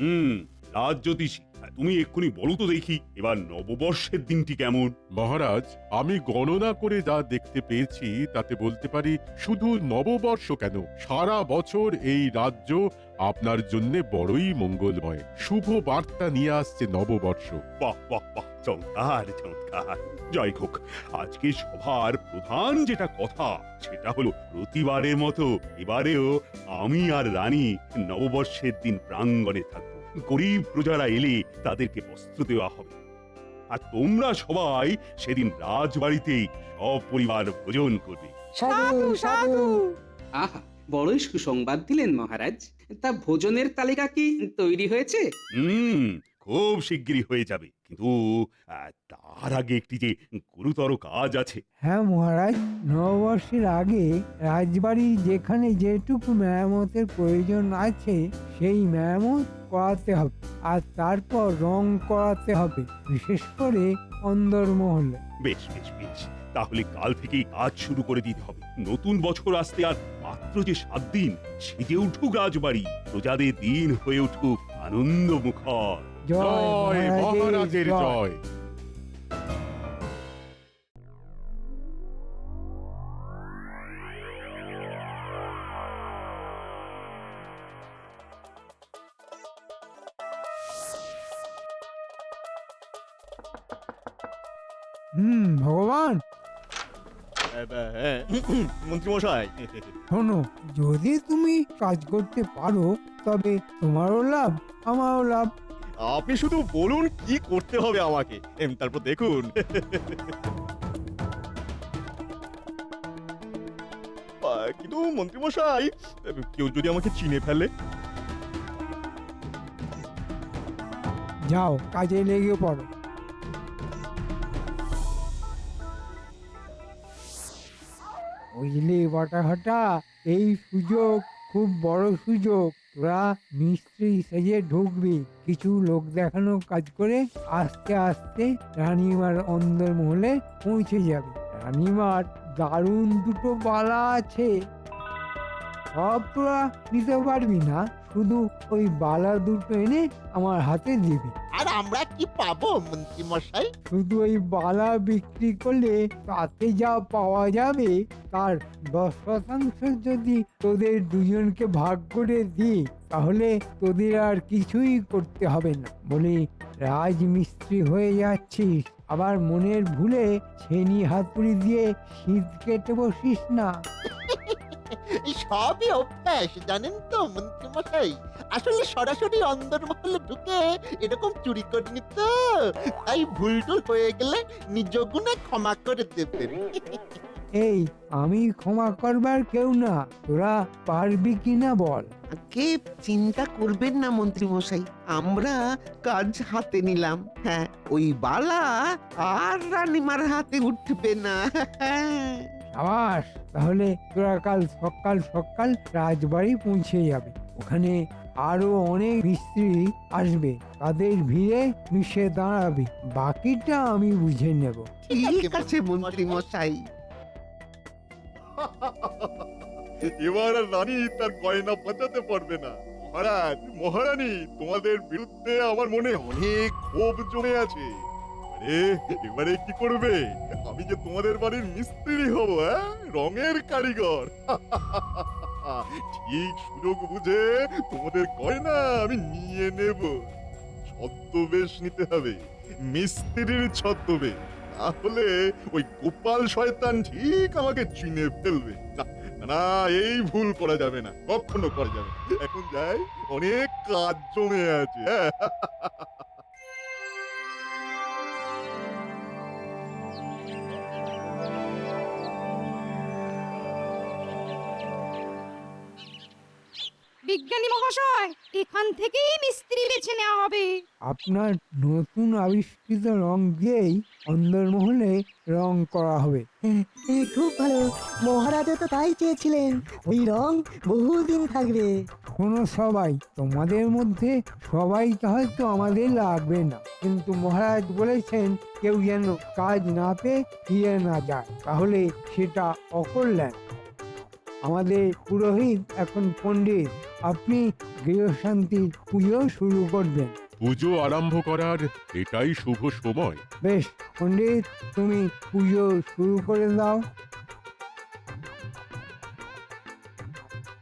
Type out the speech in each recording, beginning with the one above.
হুম রাজ জ্যোতিষী। তুমি এক্ষুনি বলো তো দেখি এবার নববর্ষের দিনটি কেমন? মহারাজ আমি গণনা করে যা দেখতে পেয়েছি তাতে বলতে পারি শুধু নববর্ষ কেন? সারা বছর এই রাজ্য আপনার জন্য বড়ই মঙ্গলময়। শুভ বার্তা নিয়ে আসছে নববর্ষ। বাহ বাহ বাহ চমৎকার চমৎকার। জয় হোক আজকে সভার প্রধান যেটা কথা সেটা হলো প্রতিবারের মতো এবারেও আমি আর রানী নববর্ষের দিন প্রাঙ্গণে থাকব। গরিব প্রজারা এলে তাদেরকে বস্ত্র দেওয়া হবে। আর তোমরা সবাই সেদিন রাজবাড়িতেই সপরিবার ভোজন করবে। সাধু সাধু আহা বড়ই সুসংবাদ দিলেন মহারাজ। তা ভোজনের তালিকা কি তৈরি হয়েছে? হুম খুব শিগগিরই হয়ে যাবে। কিন্তু আহ, তার আগে একটি যে গুরুতর কাজ আছে। হ্যাঁ মহারাজ নববর্ষের আগে রাজবাড়ি যেখানে যেটুকু মেরামতের প্রয়োজন আছে সেই মেরামত করাতে হবে। আর তারপর রং করাতে হবে বিশেষ করে অন্দরমহলে। বেশ বেশ বেশ। তাহলে কাল থেকেই কাজ শুরু করে দিতে হবে। নতুন বছর আসতে আর মাত্র যে সাত দিন সেজে উঠুক রাজবাড়ি। প্রজাদের দিন হয়ে উঠুক আনন্দ মুখর জয় মহারাজের জয়। হুম ভগবান। মন্ত্রী মশাই শোনো যদি তুমি কাজ করতে পারো তবে তোমারও লাভ আমারও লাভ। আপনি শুধু বলুন কি করতে হবে আমাকে। তারপর দেখুন। কিন্তু মন্ত্রীমশাই কেউ যদি আমাকে চিনে ফেলে। যাও, কাজে লেগে পড়ো। বুঝলি, বটাঘটা? এই সুযোগ খুব বড় সুযোগ। তোরা মিস্ত্রি সেজে ঢুকবি। কিছু লোক দেখানো কাজ করে আস্তে আস্তে রানীমার অন্দর মহলে পৌঁছে যাবে। রানীমার দারুণ দুটো বালা আছে। সব তোরা নিতে পারবি না। শুধু ওই বালা দুটো এনে আমার হাতে দিবি। আর আমরা কি পাবো মন্ত্রী মশাই? শুধু ওই বালা বিক্রি করলে তাতে যা পাওয়া যাবে তার দশ শতাংশ যদি তোদের দুজনকে ভাগ করে দিই তাহলে তোদের আর কিছুই করতে হবে না। বলি রাজমিস্ত্রি হয়ে যাচ্ছিস আবার মনের ভুলে ছেনি হাতুড়ি দিয়ে শীত কেটে বসিস না। সবই অভ্যাস জানেন তো মন্ত্রী মশাই আসলে সরাসরি অন্দরমহলে ঢুকে এরকম চুরি করিনি তো। তাই ভুল টুল হয়ে গেলে নিজ গুণে ক্ষমা করে দেবেন। এই আমি ক্ষমা করবার কেউ না তোরা পারবি কিনা বল। কে চিন্তা করবেন না মন্ত্রী মশাই আমরা কাজ হাতে নিলাম হ্যাঁ ওই বালা আর রানীমার হাতে উঠবে না। আবাস তাহলে তোরা কাল সকাল সকাল রাজবাড়ি পৌঁছে যাবে। ওখানে আরও অনেক মিস্ত্রি আসবে। তাদের ভিড়ে মিশে দাঁড়াবে। বাকিটা আমি বুঝে নেব। ঠিক আছে মন্ত্রী মশাই। এবার আর রানী তার গয়না বাঁচাতে পারবে না। মহারাজ মহারানী তোমাদের বিরুদ্ধে আমার মনে অনেক ক্ষোভ জমে আছে। আরে এবারে কি করবে? আমি যে তোমাদের বাড়ির মিস্ত্রি হব হ্যাঁ? রঙের কারিগর। ঠিক সুযোগ বুঝে তোমাদের গয়না আমি নিয়ে নেব। ছদ্মবেশ নিতে হবে, মিস্ত্রির ছদ্মবেশ। তাহলে ওই গোপাল শয়তান ঠিক আমাকে চিনে ফেলবে। না এই ভুল করা যাবে না, কখনো করা যাবে এখন যাই, অনেক কাজ জমে আছে বিজ্ঞানী মহাশয় এখান থেকেই মিস্ত্রি বেছে নেওয়া হবে। আপনার নতুন আবিষ্কৃত রং দিয়েই অন্দরমহলে রং করা হবে। খুব ভালো। মহারাজা তো তাই চেয়েছিলেন। ওই রং বহুদিন থাকবে। কোনো সবাই তোমাদের মধ্যে সবাইকে হয়তো আমাদের লাগবে না। কিন্তু মহারাজ বলেছেন কেউ যেন কাজ না পেয়ে ফিরে না যায় তাহলে সেটা অকল্যাণ। আমাদের পুরোহিত এখন পণ্ডিত। আপনি গৃহশান্তির পুজো শুরু করবেন। পুজো আরম্ভ করার এটাই শুভ সময়। বেশ পণ্ডিত তুমি পুজো শুরু করে দাও।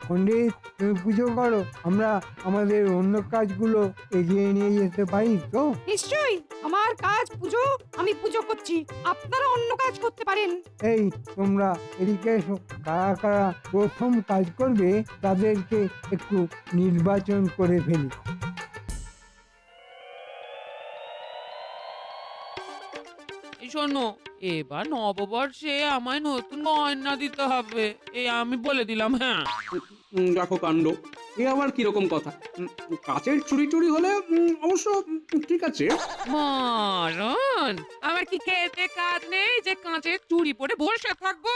পণ্ডিত তুমি পুজো করো আমরা আমাদের অন্য কাজগুলো এগিয়ে নিয়ে যেতে পারি তো? নিশ্চয়ই আমার কাজ পুজো আমি পুজো করছি। আপনারা অন্য কাজ করতে পারেন। এই তোমরা এদিকে এসো। কারা কারা প্রথম কাজ করবে তাদেরকে একটু নির্বাচন করে ফেলি। শোনো এবার নববর্ষে আমায় নতুন গয়না দিতে হবে। এ আমি বলে দিলাম হ্যাঁ। উম, দেখো কাণ্ড এ আবার কীরকম কথা? উম, কাচের চুরি টুরি হলে উম, অবশ্য উম, ঠিক আছে। মরণ আমার কি খেতে কাজ নেই যে কাঁচের চুড়ি পরে বসে থাকব?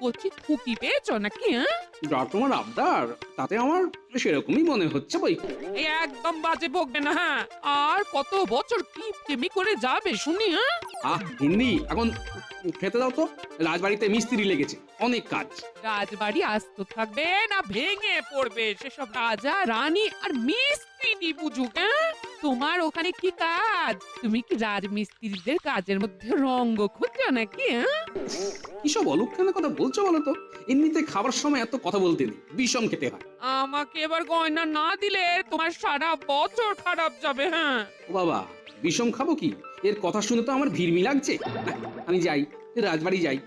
কচি খুকি পেয়েছ নাকি হ্যাঁ? যা তোমার আবদার তাতে আমার সেরকমই মনে হচ্ছে বই। এই একদম বাজে বকবে না হ্যাঁ? আর কত বছর কি কেমি করে যাবে শুনি হ্যাঁ? আহ হিন্দি এখন খেতে দাও তো। রাজবাড়িতে মিস্ত্রি লেগেছে অনেক কাজ। রাজবাড়ি আস্ত থাকবে না ভেঙে পড়বে। সেসব রাজা রানী আর মিস্ত্রি বুঝুক হ্যাঁ? তোমার ওখানে কি কাজ? তুমি কি রাজমিস্ত্রিদের কাজের মধ্যে রঙ্গ খুঁজছো নাকি হ্যাঁ? কিসব অলক্ষণের কথা বলছো বলো তো? এমনিতে খাবার সময় এত কথা বলতে নেই। বিষম খেতে হয়। আমাকে এবার গয়না না দিলে তোমার সারা বছর খারাপ যাবে হ্যাঁ? ও বাবা বিষম খাব কি? এর কথা শুনে তো আমার ভিড়মি লাগছে না, আমি যাই রাজবাড়ি যাই।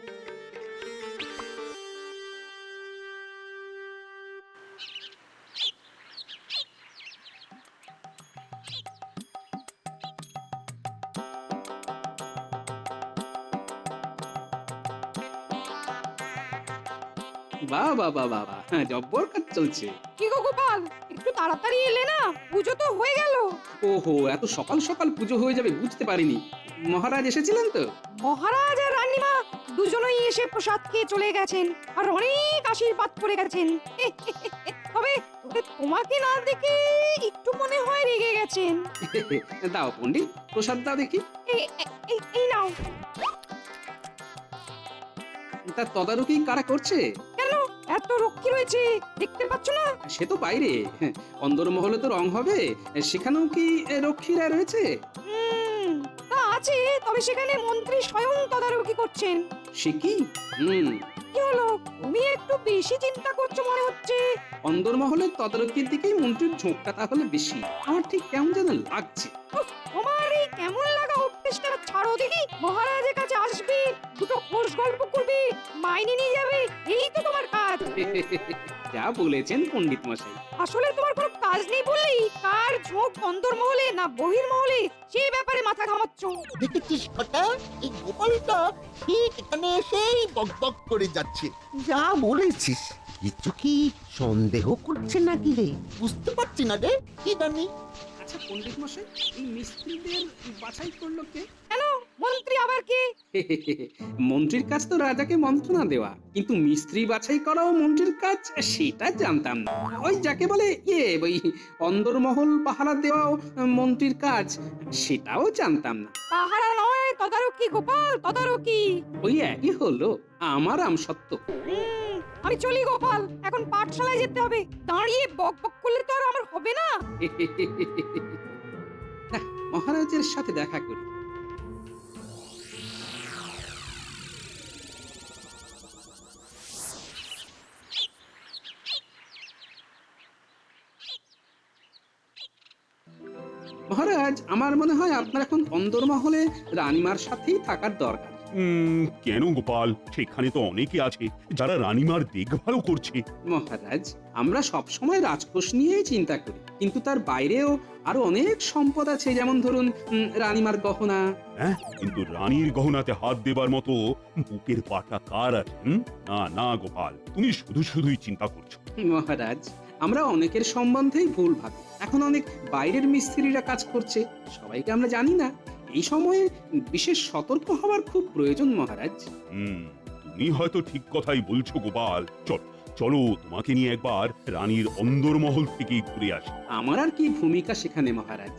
বাহ বাহ বাহ বাহ, হ্যাঁ জব্বর কাজ চলছে। কি গো গোপাল? একটু তাড়াতাড়ি এলে না? পুজো তো হয়ে গেল। ওহো এত সকাল সকাল পুজো হয়ে যাবে বুঝতে পারিনি। মহারাজ এসেছিলেন তো? মহারাজ আর রানীমা দুজনেই এসে প্রসাদ খেয়ে চলে গেছেন আর অনেক আশীর্বাদ করে গেছেন। তবে তোমাকে না দেখে একটু মনে হয় রেগে গেছেন। দাও পণ্ডিত প্রসাদ দাও দেখি। এই নাও। তার তদারকি কারা করছে? কেন এত রক্ষী রয়েছে দেখতে পাচ্ছ না? সে তো বাইরে। অন্দরমহলে তো রং হবে সেখানেও কি রক্ষীরা রয়েছে? হুম, তা আছে তবে সেখানে মন্ত্রী স্বয়ং তদারকি করছেন। সে কি? হুম। কি হলো? তুমি একটু বেশি চিন্তা করছ মনে হচ্ছে। অন্দরমহলের তদারকির দিকেই মন্ত্রীর ঝোঁকটা তাহলে বেশি। আমার ঠিক কেমন যেন লাগছে। তোমার এই কেমন লাগা অভ্যেসটা ছাড়ো দেখি। মহারাজের কাছে আসবে। গল্প করবে মাইনে নিয়ে যাবে এই তো তোমার কাজ। যা বলেছেন পণ্ডিত মশাই। আসলে তোমার কোনো কাজ নেই বললেই কার ঝোঁক অন্তর্মহলে না বহির্মহলে সে ব্যাপারে মাথা ঘামাচ্ছ। দেখেছিস কটা এই গোপালটা ঠিক এখানে এসেই বক বক করে যাচ্ছে। যা বলেছিস কিছু কি সন্দেহ করছে নাকি রে? বুঝতে পারছি না রে কি জানি। আচ্ছা পণ্ডিত মশাই এই মিস্ত্রিদের বাছাই করল কে? কেন? আবার কে? মন্ত্রীর কাজ তো রাজাকে মন্ত্রণা দেওয়া। কিন্তু মিস্ত্রি বাছাই করাও মন্ত্রীর কাজ সেটা জানতাম না। ওই যাকে বলে ইয়ে ওই অন্দরমহল পাহারা দেওয়াও মন্ত্রীর কাজ সেটাও জানতাম না। পাহারা নয় তদারকি গোপাল তদারকি। ওই একই হলো আমার আম সত্য আমি চলি গোপাল এখন পাঠশালায় যেতে হবে। দাঁড়িয়ে বক বক করলে তো আর আমার হবে না। হ্যাঁ, মহারাজের সাথে দেখা করি। মহারাজ আমার মনে হয় আপনার এখন অন্দরমহলে রানীমার সাথেই থাকার দরকার। উম, কেন গোপাল? সেখানে তো অনেকে আছে যারা রানীমার দেখভালও করছে। মহারাজ আমরা সব সময় রাজকোষ নিয়েই চিন্তা করি কিন্তু তার বাইরেও আরও অনেক সম্পদ আছে যেমন ধরুন উম, রানীমার গহনা। হ্যাঁ কিন্তু রানীর গহনাতে হাত দেবার মতো বুকের পাটা কার আছে হুম? না না গোপাল তুমি শুধু শুধুই চিন্তা করছ। মহারাজ আমরা অনেকের সম্বন্ধেই ভুল ভাবি। এখন অনেক বাইরের মিস্ত্রিরা কাজ করছে সবাইকে আমরা জানি না। এই সময়ে বিশেষ সতর্ক হওয়ার খুব প্রয়োজন মহারাজ। হুম তুমি হয়তো ঠিক কথাই বলছো গোপাল। চল চলো তোমাকে নিয়ে একবার রানীর অন্দরমহল থেকে ঘুরে আসি। আমার আর কি ভূমিকা সেখানে মহারাজ?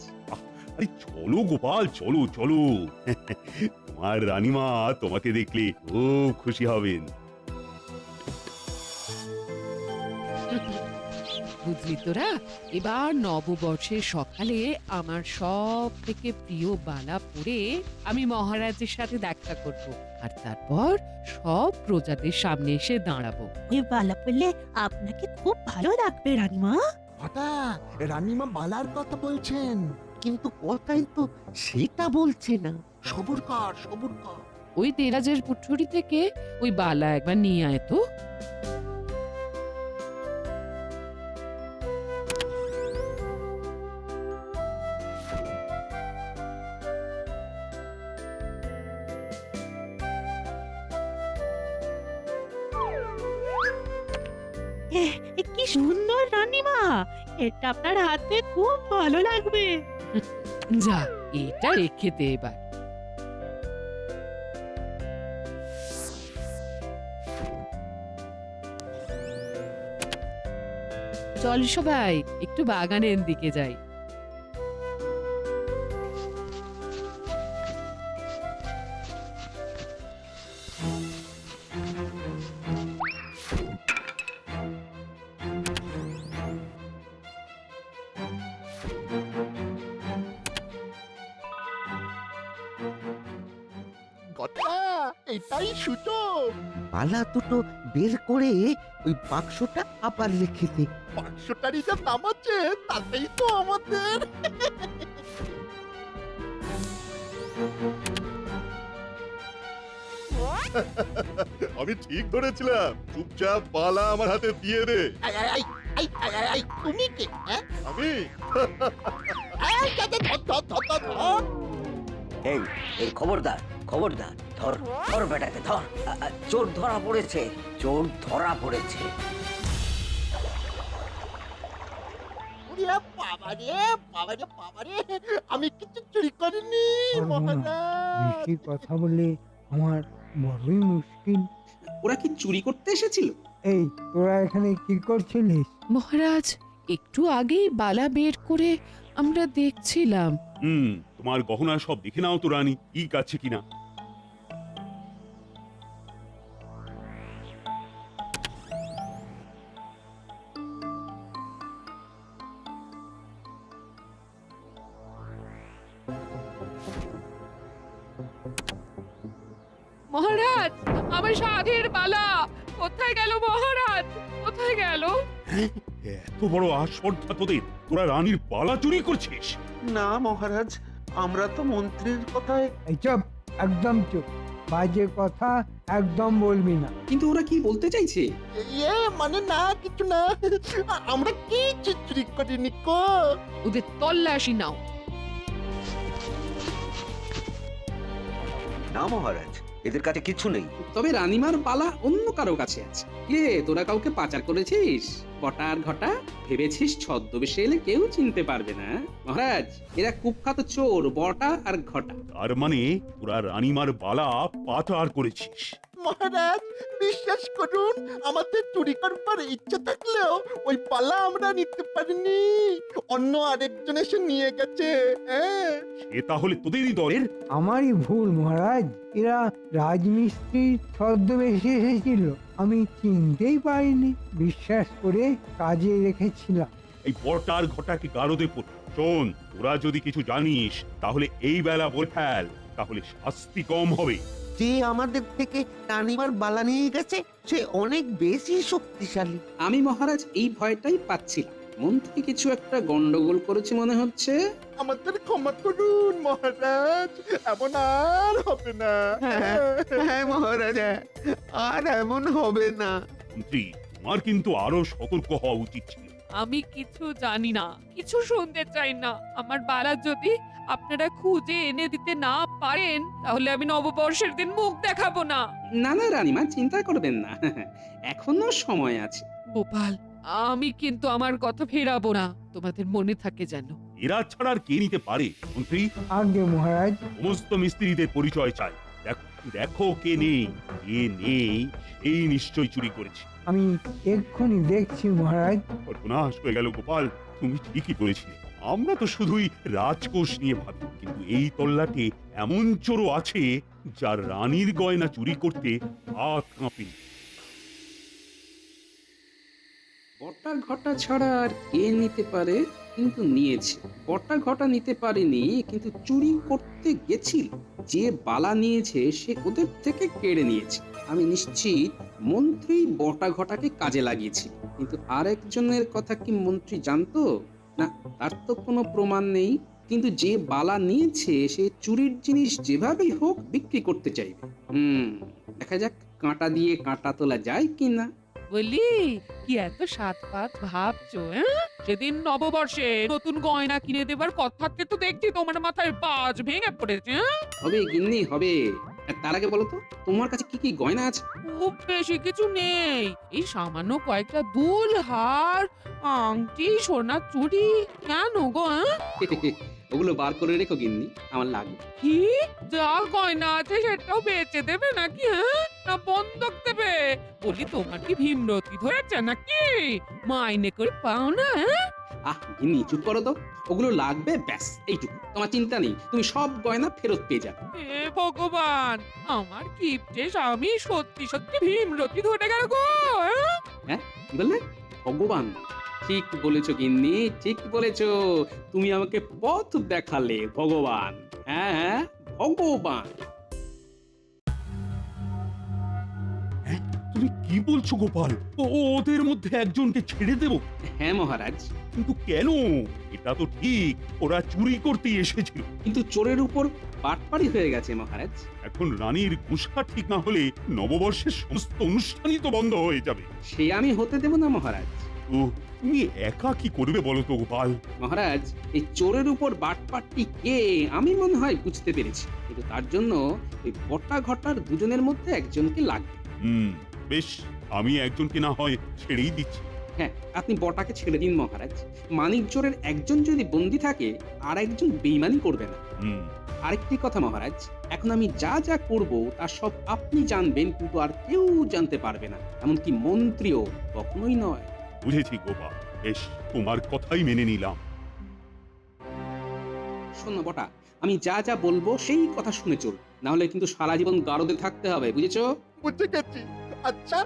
আরে চলো গোপাল চলো চলো। তোমার রানীমা তোমাকে দেখলে খুব খুশি হবেন। বুঝলি এবার নববর্ষের সকালে আমার সব থেকে প্রিয় বালা পরে আমি মহারাজের সাথে দেখা করব আর তারপর সব প্রজাদের সামনে এসে দাঁড়াবো। ওই বালা পেলে আপনাকে খুব ভালো লাগবে রানীমা। হঠাৎ রানীমা বালার কথা বলছেন কিন্তু কথাই তো সেটা বলছে না। সবুর কর সবুর কর। ওই দেরাজের পুঠুরি থেকে ওই বালা একবার নিয়ে আয় তো। এটা আপনার হাতে খুব ভালো লাগবে। যা, এটা রেখে দে এবার। চল সবাই, একটু বাগানের দিকে যাই। এটাই সুযোগ। পালা দুটো বের করে ওই বাক্সটা আবার রেখে দে। পাঁচশোটারই যা দাম আছে তাতেই তো আমাদের। আমি ঠিক ধরেছিলাম। চুপচাপ বালা আমার হাতে দিয়ে দে। আই, আই, আই, আই, আই, আই, আই, তুমি কে হ্যাঁ? আমি? আই, যা, যা, ধর, ধর, ধর, ধর, ধর। এই এই খবরদার খবরদার ধর ধর বেটাকে ধর। চোর ধরা পড়েছে চোর ধরা পড়েছে। ওরে বাবারে বাবারে বাবারে আমি কিছু চুরি করিনি মহারাজ। বেশি কথা বলে আমার বড়ই মুশকিল। ওরা কি চুরি করতে এসেছিল? এই তোরা এখানে কি করছিলিস? মহারাজ একটু আগেই বালা বের করে আমরা দেখছিলাম। হুম তোমার গহনা সব দেখে নাও তো রানী ঠিক আছে কিনা? মহারাজ আমার সাধের বালা। কোথায় গেল মহারাজ? কোথায় গেল? এত বড় আস্পর্ধা তোদের? তোরা রানীর পালা চুরি করছিস? না মহারাজ আমরা তো মন্ত্রীর কথায় এই চুপ একদম চুপ। বাজে কথা একদম বলবি না। কিন্তু ওরা কি বলতে চাইছে? ইয়ে মানে না কিছু না। আমরা কিছু চুরি করিনি কো? ওদের তল্লাশি নাও। না মহারাজ এদের কাছে কিছু নেই। তবে রানিমার পালা অন্য কারও কাছে আছে। কে তোরা কাউকে পাচার করেছিস? কটার আর ঘটা? ভেবেছিস ছদ্মবেশে এলে কেউ চিনতে পারবে না? মহারাজ এরা কুখ্যাত চোর বটা আর ঘটা। তার মানে তোরা রানিমার বালা পাচার করেছিস। মহারাজ বিশ্বাস করুন আমাদের চুরি করবার ইচ্ছা থাকলেও ওই পালা আমরা নিতে পারিনি। অন্য আরেকজন এসে নিয়ে গেছে হ্যাঁ। সে তাহলে তোদেরই দলের? আমারই ভুল মহারাজ। এরা রাজমিস্ত্রির ছদ্মবেশে এসেছিল। আমি চিনতেই পারিনি বিশ্বাস করে কাজে রেখেছিলাম। এই বটার ঘটাকে গারদে পড়। শোন তোরা যদি কিছু জানিস তাহলে এই বেলা বলে ফেল। তাহলে শাস্তি কম হবে। যে আমাদের থেকে রানিমার বালা নিয়ে গেছে সে অনেক বেশি শক্তিশালী। আমি মহারাজ এই ভয়টাই পাচ্ছিলাম। মন্ত্রী কিছু একটা গন্ডগোল করেছে মনে হচ্ছে? আমাদের ক্ষমা করুন মহারাজ। এমন আর হবে না। হ্যাঁ, হ্যাঁ মহারাজ হ্যাঁ। আর এমন হবে না। মন্ত্রী তোমার কিন্তু আরও সতর্ক হওয়া উচিত ছিল। আমি কিছু জানি না কিছু শুনতে চাই না। আমার বালা যদি আপনারা খুঁজে এনে দিতে না পারেন তাহলে আমি নববর্ষের দিন মুখ দেখাবো না। না না রানীমা চিন্তা করবেন না। এখনও সময় আছে। গোপাল আমি কিন্তু আমার কথা ফেরাবো না। তোমাদের মনে থাকে যেন। এরা ছাড়া আর কে নিতে পারে? মন্ত্রী? আগে মহারাজ। সমস্ত মিস্ত্রিদের পরিচয় চাই। দেখো কে নেই? কে নেই? এই নিশ্চয় চুরি করেছে? আমি এক্ষুনি দেখছি মহারাজ। সর্বনাশ হয়ে গেল গোপাল। তুমি ঠিকই বলেছিলে। আমরা তো শুধুই রাজকোষ নিয়ে ভাবি কিন্তু এই তল্লাটে এমন চোরও আছে যার রানীর গয়না চুরি করতে হাত কাঁপে। পটা ঘটা ছাড়া আর কে নিতে পারে? কিন্তু নিয়েছে। পটা ঘটা নিতে পারেনি, কিন্তু চুরি করতে গেছিল। যে বালা নিয়েছে, সে ওদের থেকে কেড়ে নিয়েছে। আমি নিশ্চিত মন্ত্রী বটা ঘটাকে কাজে লাগিয়েছিল কিন্তু আরেকজনের কথা কি মন্ত্রী জানতো? না, তার তো কোনো প্রমাণ নেই। কিন্তু যে বালা নিয়েছে, সে চুরির জিনিস যেভাবেই হোক বিক্রি করতে চাইবে। হুম, দেখা যাক কাঁটা দিয়ে কাঁটা তোলা যায় কি না বলি কি এত সাত পাঁচ ভাবছ হ্যাঁ সেদিন নববর্ষে নতুন গয়না কিনে দেবার কথাতে তো দেখছি তোমার মাথায় বাজ ভেঙে পড়েছে হ্যাঁ? হবে গিন্নি হবে আর তার আগে বলো তো তোমার কাছে কি কি গয়না আছে খুব বেশি কিছু নেই এই সামান্য কয়েকটা দুল হার আংটি সোনা চুড়ি কেন গো হ্যাঁ? ওগুলো বার করে রেখো গিন্নি আমার লাগবে। কি? যা গয়না আছে সেটাও বেচে দেবে নাকি হ্যাঁ? না বন্ধক দেবে। বলি তোমার কি ভীমরতি ধরেছে নাকি? মাইনে করে পাও না হ্যাঁ? আহ গিন্নি চুপ করো তো। ওগুলো লাগবে ব্যাস এইটুকু। তোমার চিন্তা নেই তুমি সব গয়না ফেরত পেয়ে যাবে। হে ভগবান আমার কিপটে স্বামী সত্যি সত্যি ভীমরতি ধরে গেল গো হ্যাঁ? কি বললে? ভগবান? ঠিক বলেছ গিন্নি ঠিক বলেছ। তুমি আমাকে পথ দেখালে ভগবান। হ্যাঁ হ্যাঁ ভগবান। তুমি কি বলছো গোপাল? ও ওদের মধ্যে একজনকে ছেড়ে দেব? হ্যাঁ মহারাজ। কিন্তু কেন? এটা তো ঠিক ওরা চুরি করতে এসেছিল। কিন্তু চোরের উপর পাটপাড়ি হয়ে গেছে মহারাজ। এখন রানীর গুসা ঠিক না হলে নববর্ষের সমস্ত অনুষ্ঠানই তো বন্ধ হয়ে যাবে। সে আমি হতে দেব না মহারাজ। তো তুমি একা কি করবে বলো তো গোপাল? মহারাজ এই চোরের উপর বাটপাটটি কে আমি মনে হয় বুঝতে পেরেছি। কিন্তু তার জন্য ওই বটা ঘটার দুজনের মধ্যে একজনকে লাগবে। হুম বেশ আমি একজনকে না হয় ছেড়েই দিচ্ছি। হ্যাঁ আপনি বটাকে ছেড়ে দিন মহারাজ। মানিক চোরের একজন যদি বন্দি থাকে আর একজন বেইমানি করবে না। হুম। আরেকটি কথা মহারাজ এখন আমি যা যা করব তা সব আপনি জানবেন কিন্তু আর কেউ জানতে পারবে না। এমনকি মন্ত্রীও কখনোই নয়। বুঝেছি গোপাল বেশ তোমার কথাই মেনে নিলাম। শোনো বটা আমি যা যা বলব সেই কথা শুনে চল। না হলে কিন্তু সারা জীবন গারদে থাকতে হবে বুঝেছ? বুঝে গেছি। আচ্ছা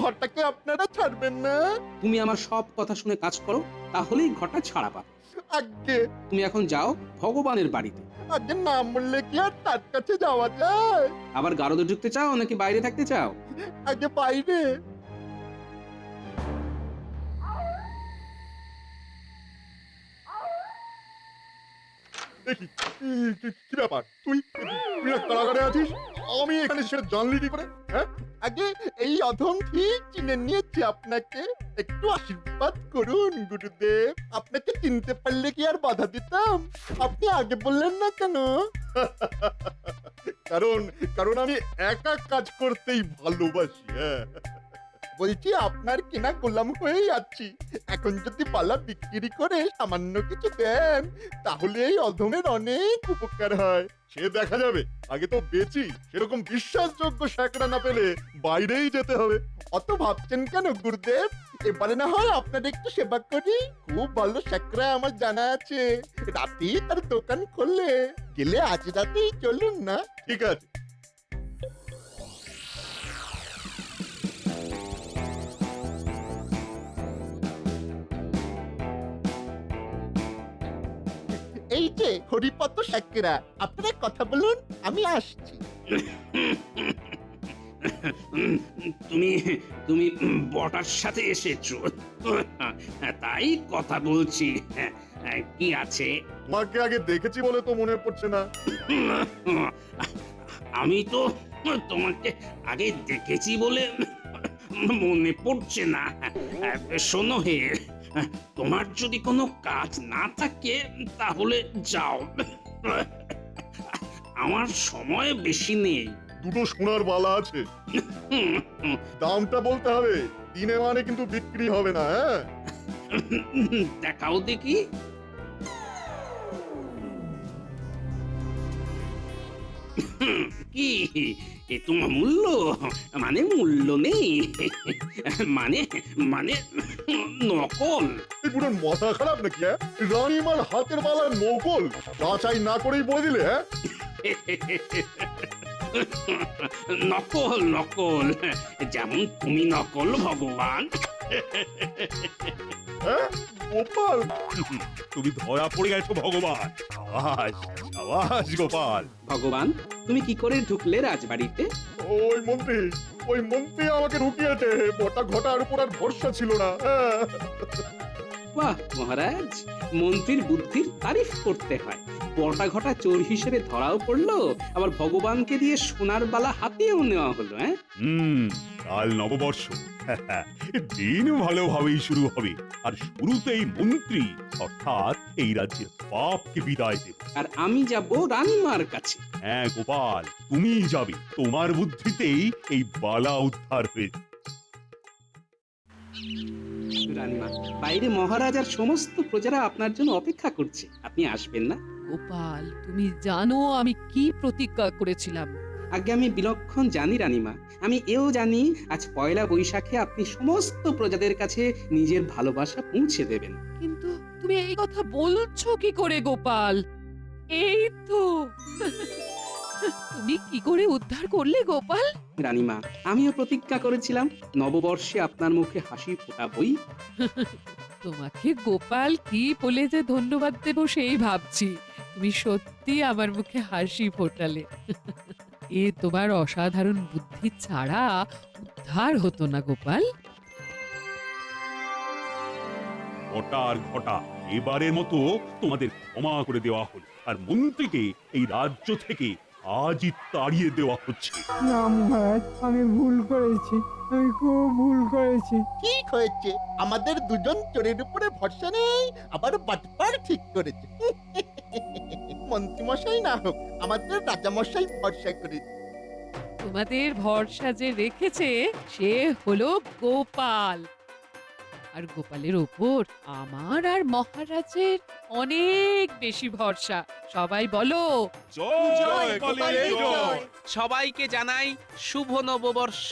ঘরটাকে আপনারা ছাড়বেন না? তুমি আমার সব কথা শুনে কাজ করো তাহলেই ঘরটা ছাড়া পাবে। আগে তুমি এখন যাও ভগবানের বাড়িতে। আগে না বললে কি আর তার কাছে যাওয়া যায়? আবার গারদে ঢুকতে চাও নাকি বাইরে থাকতে চাও? আগে বাইরে। দেখি কি- ব্যাপার তুই কারাগারে আছিস আমি এখানে সেটা জানলি কি করে হ্যাঁ আগে এই অধম ঠিক চিনে নিয়েছি আপনাকে একটু আশীর্বাদ করুন গুরুদেব আপনাকে চিনতে পারলে কি আর বাধা দিতাম আপনি আগে বললেন না কেন কারণ কারণ আমি একা কাজ করতেই ভালোবাসি হ্যাঁ বলছি আপনার কেনা গোলাম হয়েই আছি। এখন যদি পালা বিক্রি করে সামান্য কিছু দেন তাহলে এই অধমের অনেক উপকার হয়। সে দেখা যাবে। আগে তো বেচি সেরকম বিশ্বাসযোগ্য স্যাকরা না পেলে বাইরেই যেতে হবে। অত ভাবছেন কেন গুরুদেব? এবারে না হয় আপনার একটু সেবা করি। খুব ভালো স্যাকরা আমার জানা আছে। রাতেই তার দোকান খুললে গেলে আজ রাতেই চলুন না? ঠিক আছে। এই যে হরিপত স্যাকরা আপনারা কথা বলুন আমি আসছি। তুমি তুমি বটার সাথে এসেছ। তাই কথা বলছি। কি আছে? তোমাকে আগে দেখেছি বলে তো মনে পড়ছে না। আমি তো তোমাকে আগে দেখেছি বলে মনে পড়ছে না। শোনো হে তোমার যদি কোনো কাজ না থাকে তাহলে যাও। আমার সময় বেশি নেই। দুটো সোনার বালা আছে। দামটা বলতে হবে দিনে মানে কিন্তু বিক্রি হবে না হ্যাঁ? দেখাও দেখি। কি? এ তোমার মূল্য মানে মূল্য নেই। মানে মানে নকল? এই পুরো মাথা খারাপ নাকি হ্যাঁ? রানীমার হাতের বালা নকল। যাচাই না করেই বলে দিলে হ্যাঁ? নকল নকল। যেমন তুমি নকল ভগবান। হ্যাঁ? গোপাল? তুমি ধরা পড়ে গেছো ভগবান। সাবাস গোপাল। ভগবান তুমি কি করে ঢুকলে রাজবাড়িতে? ওই মন্ত্রী ওই মন্ত্রী আমাকে ঢুকিয়েছে। বটা ঘটার উপর আর ভরসা ছিল না। বাহ মহারাজ মন্ত্রীর বুদ্ধির তারিফ করতে হয়। বটা ঘটা চোর হিসেবে ধরাও পড়ল। আবার ভগবানকে দিয়ে সোনার বালা হাতেও নেওয়া হলো হ্যাঁ? হুম কাল নববর্ষ। দিন ভালোভাবেই শুরু হবে। আর শুরুতেই মন্ত্রী অর্থাৎ এই রাজ্যের পাপকে বিদায় দেবে। আর আমি যাব রানীমার কাছে। হ্যাঁ গোপাল তুমিই যাবে। তোমার বুদ্ধিতেই এই বালা উদ্ধার হয়েছে রানীমা বাইরে মহারাজার সমস্ত প্রজারা আপনার জন্য অপেক্ষা করছে। আপনি আসবেন না? গোপাল তুমি জানো আমি কি প্রতিজ্ঞা করেছিলাম। আগে আমি বিলক্ষণ জানি রানীমা। আমি এও জানি আজ পয়লা বৈশাখে আপনি সমস্ত প্রজাদের কাছে নিজের ভালোবাসা পৌঁছে দেবেন। কিন্তু তুমি এই কথা বলছো কি করে গোপাল? এই তো। তুমি কি করে উদ্ধার করলে গোপাল? রানীমা আমিও প্রতিজ্ঞা করেছিলাম নববর্ষে আপনার মুখে হাসি ফোটাবই। তোমাকে গোপাল কি বলে যে ধন্যবাদ দেব সেই ভাবছি। তুমি সত্যি আমার মুখে হাসি ফোটালে। এ তোমার অসাধারণ বুদ্ধি ছাড়া উদ্ধার হতো না গোপাল। ঘটা আর ঘটা এবারের মতো তোমাদের ক্ষমা করে দেওয়া হলো। আর মন্ত্রীকে এই রাজ্য থেকে আজই তাড়িয়ে দেওয়া হচ্ছে। না মহারাজ আমি ভুল করেছি। আমি খুব ভুল করেছি। ঠিক হয়েছে? আমাদের দুজন চোরের উপরে ভরসা নেই? আবার বাটপার ঠিক করেছে। মন্ত্রীমশাই না হোক আমাদের রাজামশাই ভরসা করেছে তোমাদের ভরসা যে রেখেছে সে হলো গোপাল। আর গোপালের ওপর আমার আর মহারাজের অনেক বেশি ভরসা। সবাই বলো জয় গোপালের জয়। সবাইকে জানাই শুভ নববর্ষ।